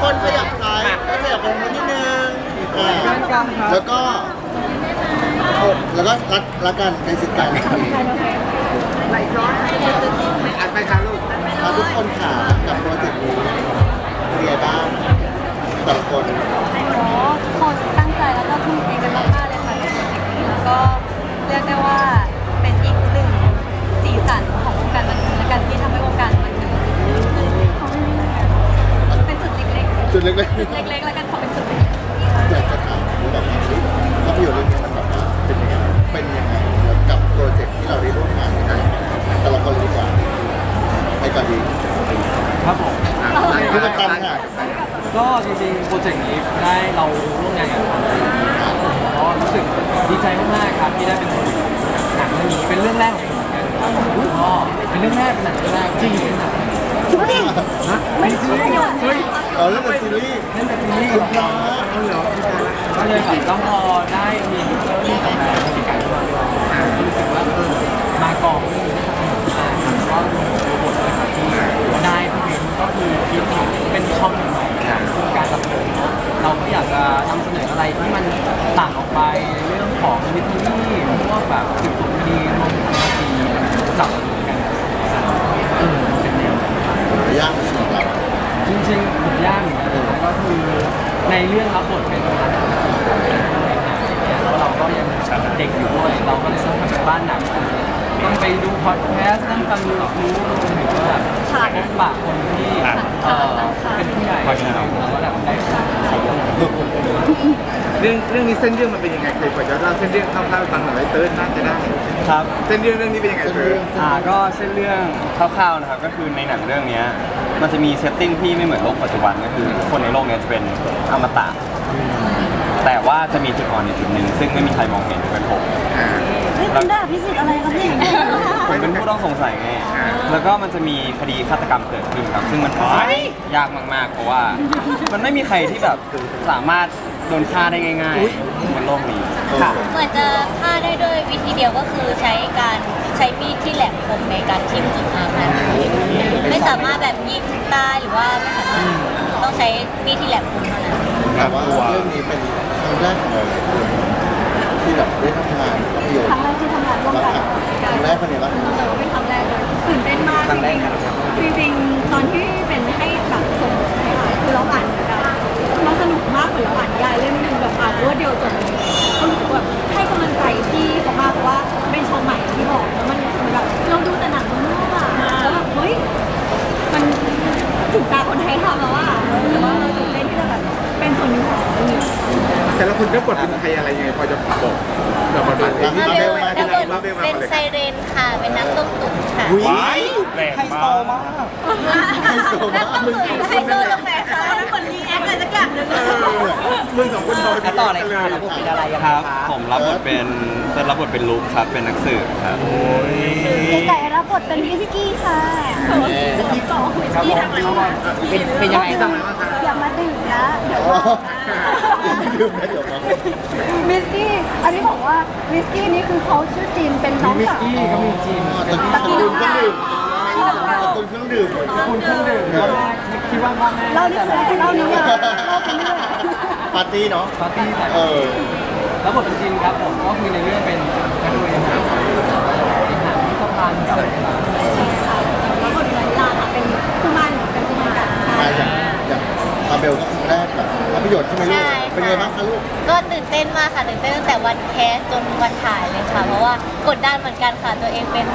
คนขยับซ้ายก็ขยับลงมานิดนึงอ่าแล้วก็อกแล้วก็รัดรัดกันในสิทธิ์กันอัดไปค่ะลูกมาทุกคนขากับโปรเจกต์นี้เป็นไงบ้างแต่ละคนโอ้คนตั้งใจแล้วก็ทุ่มเทกันมากๆเลยค่ะในโปรเจกต์นี้แล้วก็เรียกได้ว่า เล็กจุดเล็กๆแล้วกันขอเป็นจุดเล็กอยากจะถามแบบว่าภาพยนตร์เรื่องนี้มันแบบว่าเป็นยังไงเป็นยังไงแล้วกับโปรเจกต์ที่เราได้ร่วมงานกันแต่ละคนเลยดีกว่าให้ก่อนดีครับผมคือจะตั้งค่ะก็จริงๆโปรเจกต์นี้ได้เราร่วมงานกันก็รู้สึกดีใจมากๆครับที่ได้เป็นส่วนหนึ่งของหนังเรื่องนี้เป็นเรื่องแรกของผมนกันครับก็เป็นเรื่องแรกเป็นหนังเรื่องแรกจริงเป็นหนังฮะไม่ใช่ เฮ้ยเราเล่นเป็นซีรีส์เล่นแต่ซีรีส์คุณพระเอาเหรอก็เลยแบบต้องพอได้มีเรื่องนี้กับแฟนมีการร่วมด้วยก็รู้สึกว่าเออมากองเรื่องนี้สนุกมากครับก็รวมตัวบทเลยครับที่ได้พี่เบนก็คือคิดเป็นช่องใหม่ๆของการบันเทิงเนาะเราก็อยากจะนำเสนออะไรที่มันต่างออกไปในเรื่องของมิตรที่พวกแบบสืบสวนคดีรวมถึงคดีจับกันเออเป็นแนวยากสำหรับเรา จริงๆผมยากเหมือนกันนะก็คือ ในเรื่องรับบทเป็นแล้วเราก็ยังเด็กอยู่ด้วยเราก็เลยต้องทำกันบ้านหนักต้องไปดูพอดแคสต์นั่งฟังดูรับรู้รวมถึงแบบพบปะคนที่เอ่อเป็นผู้ใหญ่เราก็แบบได้ใส่เรื่องเรื่องเรื่องนี้เส้นเรื่องมันเป็นยังไงเคยพอจะเล่าเส้นเรื่องคร่าวๆให้ฟังหน่อยเติร์นน่าจะได้ครับ เส้นเรื่องเรื่องนี้เป็นยังไงเป็นเติเรื่ร์อนอ่าก็เส้นเรื่องคร่าวๆนะครับก็คือในหนังเรื่องเนี้ย มันจะมีเซตติ้งที่ไม่เหมือนโลกปัจจุบันก็คือทุกคนในโลกเนี้ยจะเป็นอมตะ แต่ว่าจะมีจุดอ่อนในจุดหนึ่งซึ่งไม่มีใครมองเห็นยกเป็นผมเฮ้ยคุณได้พิสิทธิ์อะไรครับเนี่ยผมเป็นผู้ต้องสงสัยไงแล้วก็มันจะมีคดีฆาตกรรมเกิดขึ้นครับซึ่งมันยากมากๆ เพราะว่า มันไม่มีใครที่แบบสามารถโดนฆ่าได้ง่ายๆบนโลกนี้ค่ะเหมือนจะฆ่าได้ด้วยวิธีเดียวก็คือใช้การ ใช้มีดที่แหลมคมในการทิ่มจุดอานั้นไม่สามารถแบบยิงตายหรือว่าไม่สามารถต้องใช้มีดที่แหลมคมเท่านั้นแต่ว่าเรื่องนี้เป็นครั้งแรกของเราเลยที่แบบได้ทำงานภาพยนตครั้งร์แรกที่ทำงานร่วมแล้วกันครั้งแรกเป็นไงบ้างแต่ว่าเป็นครั้งแรกเลยตื่นเต้นมากครั้งแรกครับจริงๆตอนที่เป็น แต่ละคนรับบทเป็นใครอะไรยังไงพอจะบอกเราบทบาทเองมามาเบเบลลมารัที่บเราบมาทเบลมาเป็นเลยไซเรนค่ะ เป็นนักต้มตุ๋นค่ะวิแรงมากไฮโซนัมากกต้มมึงตุ๋นไฮโซตรงไหนคะเหมือนรีแอคอะไรสักอย่างหนึงมึงสองคนโดนต่อเลยค่ะรับบทเป็นอะไรครับ ผมรับบทเป็นเป็นรับบทเป็นลุคครับเป็นนักสืบครับไก่รับบทเป็นวิสกี้ค่ะครับผมเป็นเป็นยังไงที่ทำอะไรบ้างคะอย่ามาดื่มนะเดี๋ยว อ๋อว่าลืมนะเดี๋ยวมาวิสกี้ อันนี้บอกว่าวิสกี้นี่คือเขาชื่อจีนเป็นน้องวิสสาวกี้ก็มีจีนตระกูลเครื่องดื่มตระกูลเครื่องดื่ม คุณเครื่องดื่มพ่อแม่คิดว่าพ่อแม่เล่านี่คืออะไรเล่านี้เลยเล่าไปเรื่อยปาร์ตี้เนาะ ปาร์ตี้ใส่เออ แล้วบทเป็นจีนครับผมก็คือในเรื่องเป็นนักดนตรีหางหางที่สะพานกับใช่ค่ะแล้วบทเหมือนลาค่ะเป็นคู่มั่นเป็นคู่มั่นกัน มาอย่างอย่างมาเบลก็ครั้งแรกแบบ ภาพยนตร์ใช่ไหมลูก ใช่เป็นไงบ้างคะลูก ก็ตื่นเต้นมากค่ะตื่นเต้นตั้งแต่วันแคสจนวันถ่ายเลยค่ะ เพราะว่ากดดันเหมือนกันค่ะ ตัวเองเป็น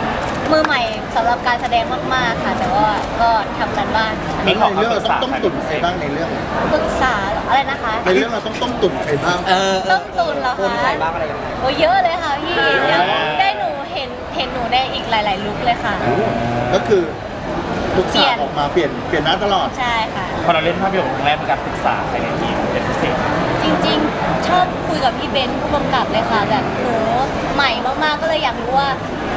มือใหม่สำหรับการแสดงมากๆค่ะ แต่ว่าก็ทำกันบ้านในเรื่องเราต้องต้มตุ๋นใครบ้างในเรื่อง ปรึกษาอะไรนะคะ ในเรื่องเราต้องต้มตุ๋นใครบ้างต้มตุนเหรอคะโอ้เยอะเลยค่ะพี่เดี๋ยวได้หนูเห็นเห็นหนูในอีกหลาย ๆ ลุคเลยค่ะ ก็คือ ทุกเปลี่ฉากยนออกมาเปลี่ยนเปลี่ยนหน้าตลอด ใช่ค่ะ พอเราเล่นภาพยนตร์ครั้งแรกมีการศึกษาใครในทีมเป็นพิเศษ จริงๆ ชอบคุยกับพี่เบนซ์ผู้กำกับเลยค่ะแบบหนูใหม่มากๆก็เลยอยากรู้ว่า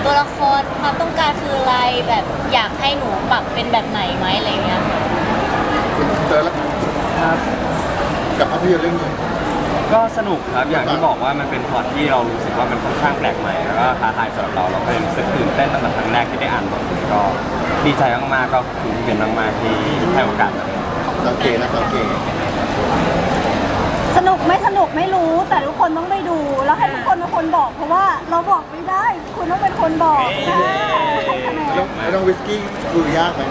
ตัวละครความต้องการคืออะไรแบบอยากให้หนูปรับเป็นแบบไหนไหมอะไรเงี้ยเจอแล้วครับกับภาพยนตร์เรื่องนี้ ก็สนุกครับอย่างที่บอกว่ามันเป็นพล็อตที่เรารู้สึกว่ามันค่อนข้างแปลกใหม่แล้วก็ท้าทายสำหรับเราเราก็เลยรู้สึกตื่นเต้นตั้งแต่ครั้งแรกที่ได้อ่านบท ก็ดีใจมากๆก็ขอบคุณพี่เบนมากๆที่ให้โอกาสมาขอบสาวเกนะสาวเกสนุกไม่สนุกไม่รู้แต่ทุกคนต้องไปดู แล้วให้ทุกคนเป็นคนบอก เพราะว่าเราบอกไม่ได้ คุณต้องเป็นคนบอกค่ะให้คะแนนแล้วแล้วน้องวิสกี้คือยากไหม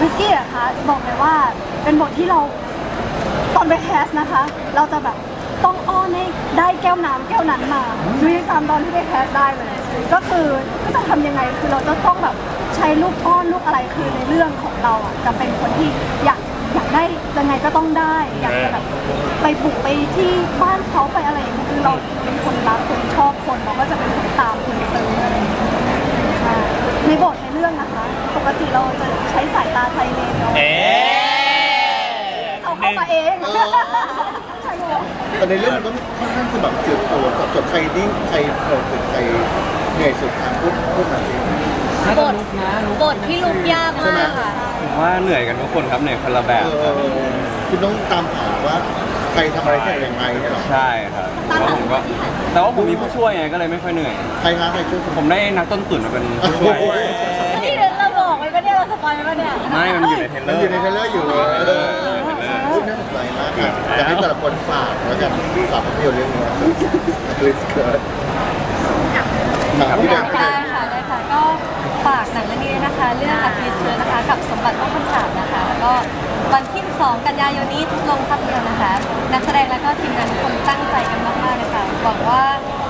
วิสกี้อะคะบอกเลยว่าเป็นบทที่เราตอนไปแคสนะคะ เราจะแบบต้องอ้อนให้ได้แก้วน้ำแก้วนั้นมาดูยังจำตอนที่ไปแคสได้เลย ก็คือก็จะทำยังไงคือเราจะต้องแบบ ใช้ลูกอ้อนลูกอะไรคือในเรื่องของเราอะจะเป็นคนที่อยากอยากได้ยังไงก็ต้องได้ อยากจะแบบไปบุกไปที่บ้านเขาไปอะไรอย่างเงี้ยคือเราเป็นคนรักคนชอบคนเราก็จะเป็นคนตามคนเติมอะไรอย่างเงี้ยในบทในเรื่องนะคะ ปกติเราจะใช้สายตาไซเรนเนาะเขาเข้ามาเองใช่ไหมแต่ในเรื่องมันก็ค่อนข้างจะแบบสืบสวนสอบสวนใครดิ้งใครเผลอสุดใครเหนื่อยสุดทางพูดพูดมาสิ น่าจะลุกนะลุกบทที่ลุกยากมากค่ะ ผมว่าเหนื่อยกันทุกคนครับเหนื่อยคนละแบบเออคุณต้องตามหาว่าใครทำอะไรที่ไหนยังไงเนี่ยหรอ ใช่ครับแต่ว่าผมก็แต่ว่าผมมีผู้ช่วยไงก็เลยไม่ค่อยเหนื่อย ใครคะใครช่วยคุณผมได้นักต้นตุ๋นมาเป็นผู้ช่วยนี่เราบอกไว้ปะเนี่ยเราสปอยไว้ปะเนี่ยไม่มันอยู่ในเทรลเลมัอนร์อยู่ในเทรลเลอร์อยู่เลยเออพูดน่าสนใจมากค่ะอยากให้แต่ละคนฝากแล้วกันฝากภาพยนตร์เรื่องนี้คริสเกิร์ดพี่เบนพี่เบได้นค่ะได้ค่ะก็ฝากห นังเรื่องนี้ด้วยนะคะ เรื่องอัคริสเชื้อนะคะ กับสมบัติต้องคำสาปนะคะ แล้วก็วันที่2กันยายนนี้ทุกโรงภาพยนตร์นะคะ นักแสดงแล้วก็ทีมงานทุกคนตั้งใจกันมากๆเลยค่ะหวังว่า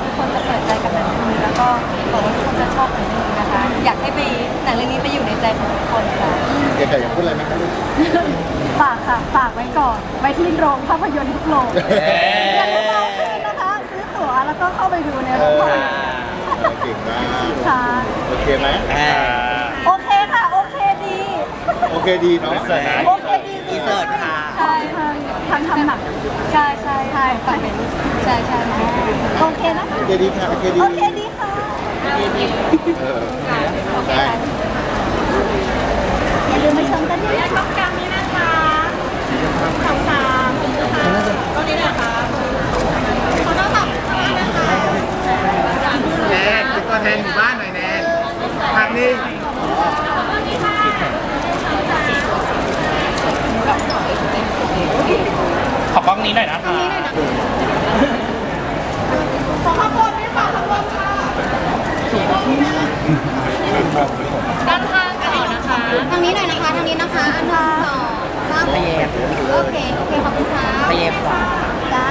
ทุกคนจะเปิดใจกับหนังเรื่องนี้แล้วก็หวังว่าทุกคนจะชอบหนังเรื่องนี้นะคะ อยากให้ไปหนังเรื่องนี้ไปอยู่ในใจของทุกคนค่ะ เก๋ไก่อยากพูดอะไรไหมคะลูกฝากค่ะ ฝากไว้ก่อน ไว้ที่โรงภาพยนตร์ทุกโรงอย่าลืมเอาคืนนะคะ ซื้อตั๋วแล้วก็เข้าไปดูในโรงภาพยนตร์เก่งมากค่ะ โอเคไหมโอเคค่ะ โอเคดี โอ เคดีเนาะโอเคดีอีเสิร์ตค่ะใช่ค่ะทำทำหนักใช่ใช่ใช่ไปใช่ใช่โอเคนะโอเคดีค่ะโอเคดีโอเคดีค่ะเออโอเคได้ค่ะอย่าลืมมาชมกันด้วยช่องกลางนี้นะคะช่องกลางตรงนี้นะคะขอโทรศัพท์นะคะ แนนเป็นตัวแทนหมู่บ้านหน่อยแนนภาพนิ่ง ขอกล้องนี้หน่อยนะคะ ขอขอบคุณด้วยค่ะขอบคุณค่ะ ด้านข้างกันหน่อยนะคะ ทางนี้หน่อยนะคะ ทางนี้นะคะอันหนึ่งสองสามโอเค โอเค ขอบคุณค่ะเตยบจ้า